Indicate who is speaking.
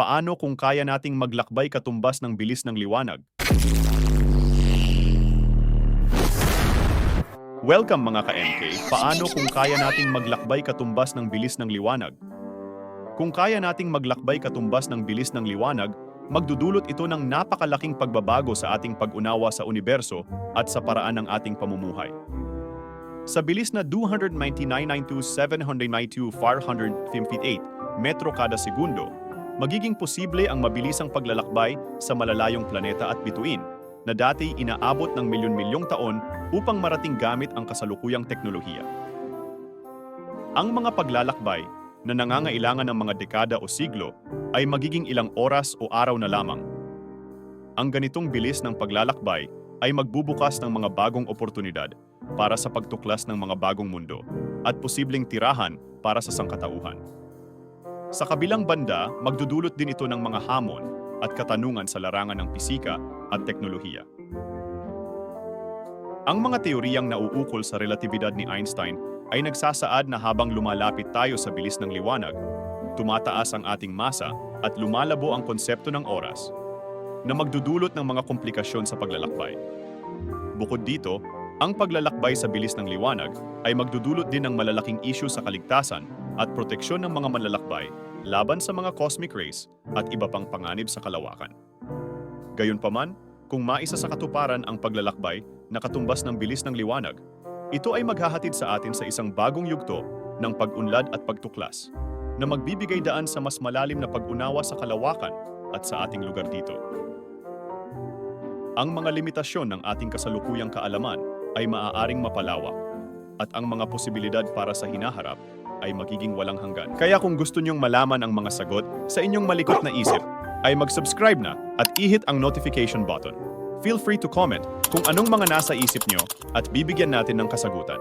Speaker 1: paano kung kaya nating maglakbay katumbas ng bilis ng liwanag? Welcome mga ka-MK, paano kung kaya nating maglakbay katumbas ng bilis ng liwanag? Kung kaya nating maglakbay katumbas ng bilis ng liwanag, magdudulot ito ng napakalaking pagbabago sa ating pag-unawa sa universo at sa paraan ng ating pamumuhay. Sa bilis na 299,792,458 metro kada segundo, magiging posible ang mabilisang paglalakbay sa malalayong planeta at bituin na dati inaabot ng milyon-milyong taon upang marating gamit ang kasalukuyang teknolohiya. Ang mga paglalakbay na nangangailangan ng mga dekada o siglo ay magiging ilang oras o araw na lamang. Ang ganitong bilis ng paglalakbay ay magbubukas ng mga bagong oportunidad para sa pagtuklas ng mga bagong mundo at posibleng tirahan para sa sangkatauhan. Sa kabilang banda, magdudulot din ito ng mga hamon at katanungan sa larangan ng pisika at teknolohiya. Ang mga teoryang nauukol sa relatibidad ni Einstein ay nagsasaad na habang lumalapit tayo sa bilis ng liwanag, tumataas ang ating masa at lumalabo ang konsepto ng oras, na magdudulot ng mga komplikasyon sa paglalakbay. Bukod dito, ang paglalakbay sa bilis ng liwanag ay magdudulot din ng malalaking isyu sa kaligtasan at proteksyon ng mga manlalakbay laban sa mga cosmic rays at iba pang panganib sa kalawakan. Gayunpaman, kung maisa sa katuparan ang paglalakbay na katumbas ng bilis ng liwanag, ito ay maghahatid sa atin sa isang bagong yugto ng pag-unlad at pagtuklas na magbibigay daan sa mas malalim na pag-unawa sa kalawakan at sa ating lugar dito. Ang mga limitasyon ng ating kasalukuyang kaalaman ay maaaring mapalawak at ang mga posibilidad para sa hinaharap ay magiging walang hanggan. Kaya kung gusto niyong malaman ang mga sagot sa inyong malikot na isip, ay mag-subscribe na at ihit ang notification button. Feel free to comment kung anong mga nasa isip niyo at bibigyan natin ng kasagutan.